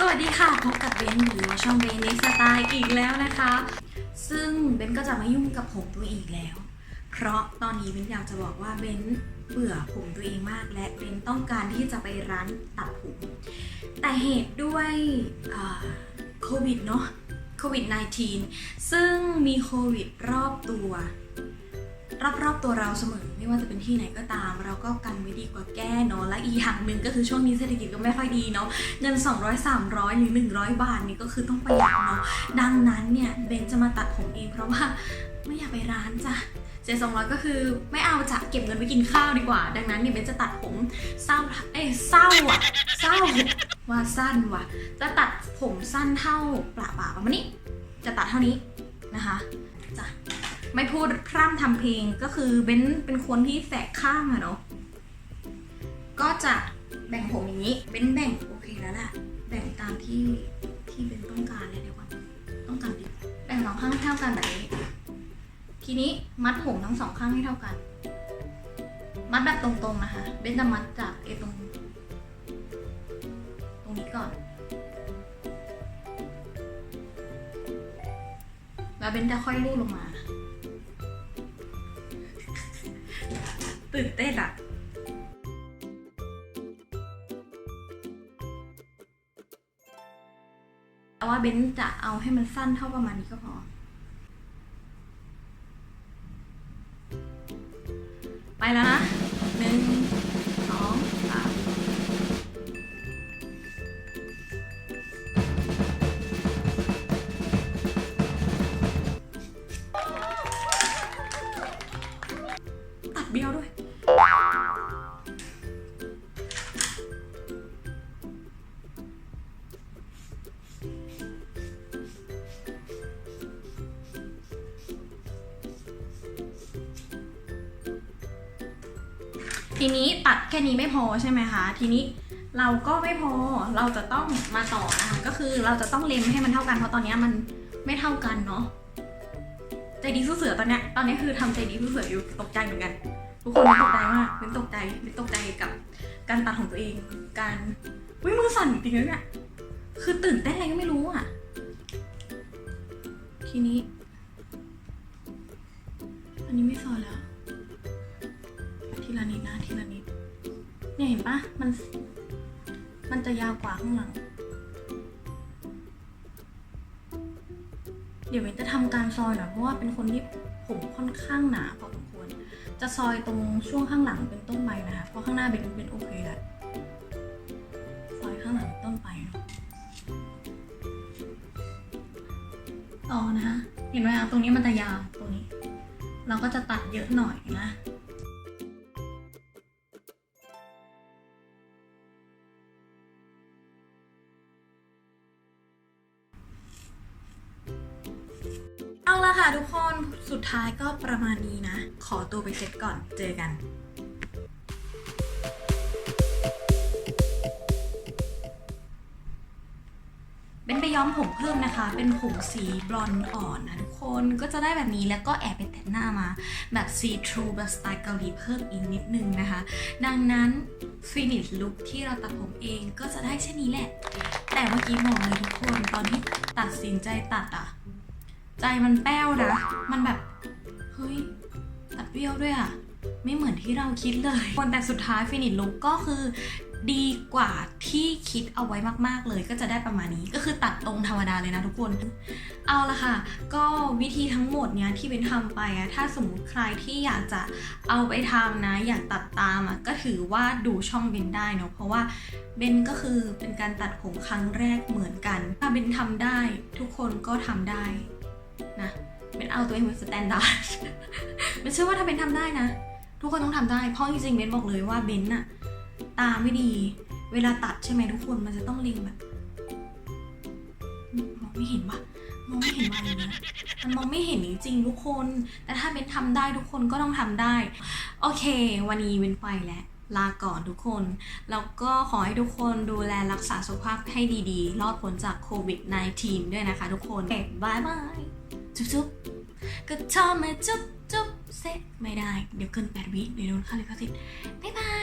สวัสดีค่ะพบกับเบนหรือช่องเบนนิสไตล์อีกแล้วนะคะ ซึ่งเบนก็จะมายุ่งกับผมตัวเองอีกแล้ว เพราะตอนนี้เบนอยากจะบอกว่าเบนเบื่อผมตัวเองมาก และเบนต้องการที่จะไปร้านตัดผม แต่เหตุด้วยโควิดเนาะโควิด -19 ซึ่งมีโควิดรอบตัว รอบๆตัวเราเสมอไม่ว่าจะเป็นที่ไหนก็ตาม เราก็กันไว้ดีกว่าแก้เนาะและอีกอย่างหนึ่งก็คือช่วงนี้เศรษฐกิจก็ไม่ค่อยดีเนาะเงิน 200 300 หรือ 100 บาทนี่ก็คือต้องประหยัดเนาะดังนั้นเนี่ยเบนจะมาตัดผมเองเพราะว่าไม่อยากไปร้านจ้ะเจ็ดสองร้อยก็คือไม่เอาจะเก็บเงินไว้กินข้าวดีกว่า ดังนั้นเนี่ยเบนจะตัดผมเศร้าเอ้เศร้าอะเศร้าว่าสั้นว่ะ จะตัดผมสั้นเท่าปลาป่าประมาณนี้ จะตัดเท่านี้นะคะจ้ะ ไม่พูดพร่ำทำเพลงก็คือเบนเป็นคนที่แสกข้างอะเนาะก็จะแบ่งผมอย่างนี้เบ้นแบ่งโอเคแล้วแหละแบ่งตามที่ที่เบ้นต้องการเลยเดี๋ยวก่อนต้องการดิแบ่งสองข้างให้เท่ากันแบบนี้ ทีนี้มัดผมทั้งสองข้างให้เท่ากัน มัดแบบตรงๆนะคะเบ้นจะมัดจากไอ้ตรงตรงนี้ก่อนแล้วเบนจะค่อยลูดลงมา ตื่นเต้นอะแต่ว่าเบนจะเอาให้มันสั้นเท่าประมาณนี้ก็พอ ไปแล้วนะหนึ่งสองสาม ทีนี้ตัดแค่นี้ไม่พอใช่ไหมคะทีนี้เราก็ไม่พอเราจะต้องมาต่อนะคะก็คือเราจะต้องเล็มให้มันเท่ากันเพราะตอนนี้มันไม่เท่ากันเนาะใจดีสู้เสือตอนเนี้ยตอนนี้คือทำใจดีสู้เสืออยู่ตกใจเหมือนกัน ทุกคนตกใจมากเป็นตกใจเป็นตกใจกับการตัดของตัวเอง การวิมือสั่นจริงๆเลยเนี่ยคือตื่นเต้นอะไรก็ไม่รู้อะ ทีนี้ อันนี้ไม่ซอยแล้ว เห็นปะมัน มันจะยาวกว่าข้างหลัง เดี๋ยวเวนจะทำการซอยหน่อยเพราะว่าเป็นคนที่ผมค่อนข้างหนาพอสมควร จะซอยตรงช่วงข้างหลังเป็นต้นไปนะคะ เพราะข้างหน้าเป็นเป็นโอเคแหละซอยข้างหลังต้นไปต่อนะคะ เห็นไหมคะตรงนี้มันจะยาวตรงนี้ เราก็จะตัดเยอะหน่อยนะ ละค่ะทุกคนสุดท้ายก็ประมาณนี้นะ ขอตัวไปเช็ดก่อนเจอกันเป็นไปย้อมผมเพิ่มนะคะ เป็นผมสีบลอนด์อ่อนนะทุกคนก็จะได้แบบนี้แล้วก็แอบไปแต่งหน้ามา แบบซีทรูแบบสไตล์เกาหลีเพิ่มอีกนิดนึงนะคะ ดังนั้นฟินิชลุคที่เราตัดผมเองก็จะได้เช่นนี้แหละ แต่เมื่อกี้บอกเลยทุกคนตอนที่ตัดสินใจตัดอะ ใจมันแป้วนะ มันแบบ เฮ้ย ตัดเบี้ยวด้วยอะไม่เหมือนที่เราคิดเลยคนแต่สุดท้ายฟินิชลุกก็คือดีกว่าที่คิดเอาไว้มากๆ เลยก็จะได้ประมาณนี้ก็คือตัดตรงธรรมดาเลยนะทุกคน เอาละค่ะ ก็วิธีทั้งหมดเนี้ยที่เป็นทำไปอะถ้าสมมติใครที่อยากจะเอาไปทำนะ อยากตัดตามอะก็ถือว่าดูช่องเบนได้เนาะเพราะว่าเบนก็คือเป็นการตัดผมครั้งแรกเหมือนกัน ถ้าเบนทำได้ ทุกคนก็ทำได้ นะเป็นเอาตัวเองเป็นสแตนดาร์ดเป็นเชื่อว่าถ้าเบนทำได้นะ ทุกคนต้องทำได้ เพราะจริงๆเบนบอกเลยว่าเบนอะตาไม่ดี เวลาตัดใช่ไหมทุกคนมันจะต้องเล็งแบบมองไม่เห็นปะมองไม่เห็นมาเลยนะมันมองไม่เห็นจริงๆทุกคน แต่ถ้าเบนทำได้ทุกคนก็ต้องทำได้ โอเค วันนี้เบนไปแล้ว ลาก่อนทุกคน แล้วก็ขอให้ทุกคนดูแลรักษาสุขภาพให้ดีๆ รอดพ้นจากโควิด -19 ด้วยนะคะทุกคนบายบายจุ๊บจุ๊บก็ชอบมาจุ๊บจุ๊บเซ็ไม่ได้ เดี๋ยวเกิน8วิเดี๋ยวโดนค่าลิขสิทธิ์บ๊ายบาย